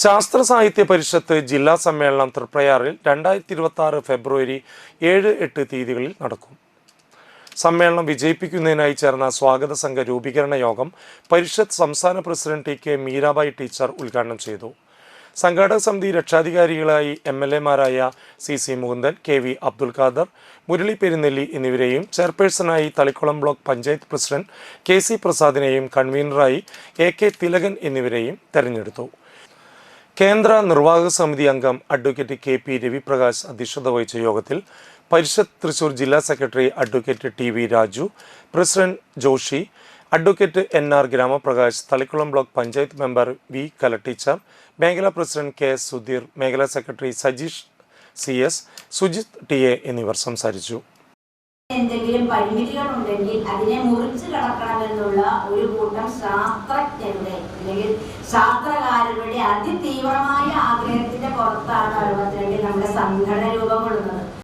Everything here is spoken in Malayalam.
ശാസ്ത്ര സാഹിത്യ പരിഷത്ത് ജില്ലാ സമ്മേളനം തൃപ്രയാറിൽ രണ്ടായിരത്തി ഇരുപത്തി ആറ് ഫെബ്രുവരി ഏഴ് എട്ട് തീയതികളിൽ നടക്കും. സമ്മേളനം വിജയിപ്പിക്കുന്നതിനായി ചേർന്ന സ്വാഗത സംഘ രൂപീകരണ യോഗം പരിഷത്ത് സംസ്ഥാന president T K Meerabai teacher ഉദ്ഘാടനം ചെയ്തു. സംഘാടക സമിതി രക്ഷാധികാരികളായി M L എമാരായ C C Mukundan K V Abdul Khader Murali Perunnelli എന്നിവരെയും ചെയർപേഴ്സണായി Thalikkulam block panchayat president K C പ്രസാദിനെയും കൺവീനറായി എ കെ തിലകൻ എന്നിവരെയും തെരഞ്ഞെടുത്തു. കേന്ദ്ര നിർവാഹക സമിതി അംഗം അഡ്വക്കേറ്റ് കെ പി രവിപ്രകാശ് അധ്യക്ഷത വഹിച്ച യോഗത്തിൽ പരിഷത്ത് തൃശൂർ ജില്ലാ secretary advocate T V Raju president Joshi advocate N R Gramaprakash Thalikkulam block panchayat member V Kala teacher മേഖലാ പ്രസിഡന്റ് കെ എസ് സുധീർ മേഖലാ secretary Sajeesh C S Sujith T A എന്നിവർ സംസാരിച്ചു. എന്തെങ്കിലും പരിമിതികൾ ഉണ്ടെങ്കിൽ അതിനെ മുറിച്ചു കടക്കണമെന്നുള്ള ഒരു കൂട്ടം ശാസ്ത്രജ്ഞരുടെ അല്ലെങ്കിൽ ശാസ്ത്രകാരരുടെ അതിതീവ്രമായ ആഗ്രഹത്തിന്റെ പുറത്താണ് അറുപത്തിരണ്ടിൽ നമ്മുടെ സംഘടന രൂപം കൊള്ളുന്നത്.